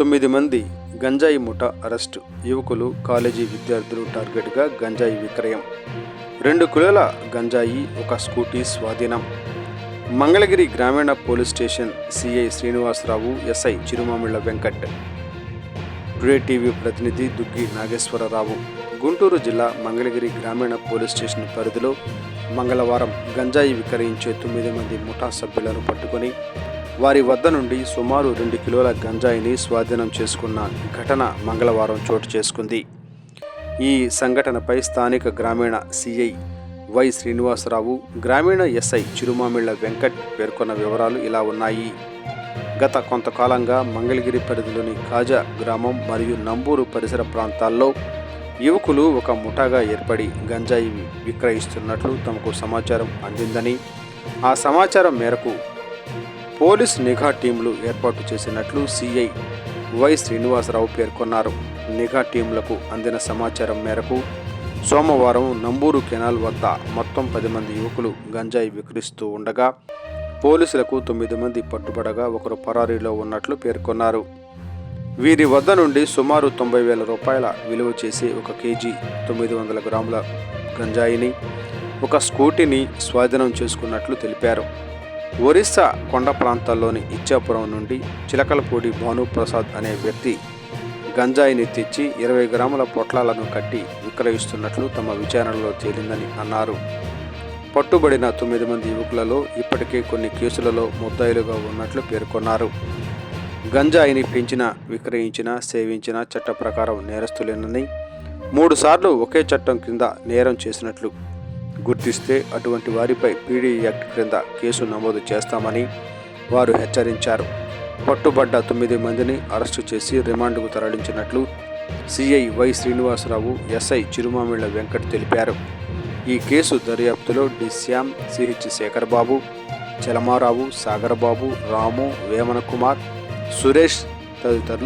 తొమ్మిది మంది గంజాయి ముఠ అరెస్టు. యువకులు కాలేజీ విద్యార్థులు టార్గెట్గా గంజాయి విక్రయం. రెండు కిలోల గంజాయి ఒక స్కూటీ స్వాధీనం. మంగళగిరి గ్రామీణ police station CI Srinivasarao SI Chirumamilla Venkat. Today TV ప్రతినిధి దుగ్గి నాగేశ్వరరావు. గుంటూరు జిల్లా మంగళగిరి గ్రామీణ పోలీస్ స్టేషన్ పరిధిలో మంగళవారం గంజాయి విక్రయించే తొమ్మిది మంది ముఠా సభ్యులను పట్టుకొని వారి వద్ద నుండి సుమారు రెండు కిలోల గంజాయిని స్వాధీనం చేసుకున్న ఘటన మంగళవారం చోటు చేసుకుంది. ఈ సంఘటనపై స్థానిక గ్రామీణ సిఐ వై శ్రీనివాసరావు గ్రామీణ ఎస్ఐ చిరుమామిళ్ళ వెంకట్ పేర్కొన్న వివరాలు ఇలా ఉన్నాయి. గత కొంతకాలంగా మంగళగిరి పరిధిలోని కాజా గ్రామం మరియు నంబూరు పరిసర ప్రాంతాల్లో యువకులు ఒక ముఠాగా ఏర్పడి గంజాయి విక్రయిస్తున్నట్లు తమకు సమాచారం అందిందని ఆ సమాచారం మేరకు పోలీస్ నిఘా టీంలు ఏర్పాటు చేసినట్లు సిఐ వై శ్రీనివాసరావు పేర్కొన్నారు. నిఘా టీంలకు అందిన సమాచారం మేరకు సోమవారం నంబూరు కెనాల్ వద్ద మొత్తం పది మంది యువకులు గంజాయి విక్రిస్తూ ఉండగా పోలీసులకు తొమ్మిది మంది పట్టుబడగా ఒకరు పరారీలో ఉన్నట్లు పేర్కొన్నారు. వీరి వద్ద నుండి సుమారు తొంభై వేల రూపాయల విలువ చేసే ఒక కేజీ తొమ్మిది వందల గ్రాముల గంజాయిని ఒక స్కూటీని స్వాధీనం చేసుకున్నట్లు తెలిపారు. ఒరిస్సా కొండ ప్రాంతాల్లోని ఇచ్చాపురం నుండి చిలకలపూడి భానుప్రసాద్ అనే వ్యక్తి గంజాయిని తెచ్చి ఇరవై గ్రాముల పొట్లాలను కట్టి విక్రయిస్తున్నట్లు తమ విచారణలో తేలిందని అన్నారు. పట్టుబడిన తొమ్మిది మంది యువకులలో ఇప్పటికే కొన్ని కేసులలో ముద్దాయిలుగా ఉన్నట్లు పేర్కొన్నారు. గంజాయిని పెంచిన విక్రయించిన సేవించిన చట్ట ప్రకారం నేరస్తులేనని మూడుసార్లు ఒకే చట్టం కింద నేరం చేసినట్లు గుర్తిస్తే అటువంటి వారిపై పీడీ యాక్ట్ క్రింద కేసు నమోదు చేస్తామని వారు హెచ్చరించారు. పట్టుబడ్డ తొమ్మిది మందిని అరెస్టు చేసి రిమాండ్కు తరలించినట్లు CI Y Srinivasarao SI Chirumamilla Venkat తెలిపారు. ఈ కేసు దర్యాప్తులో డి శ్యామ్ సిహెచ్ శేఖర్ బాబు చలమారావు సాగర్బాబు రాము వేమన కుమార్ సురేష్ తదితరులు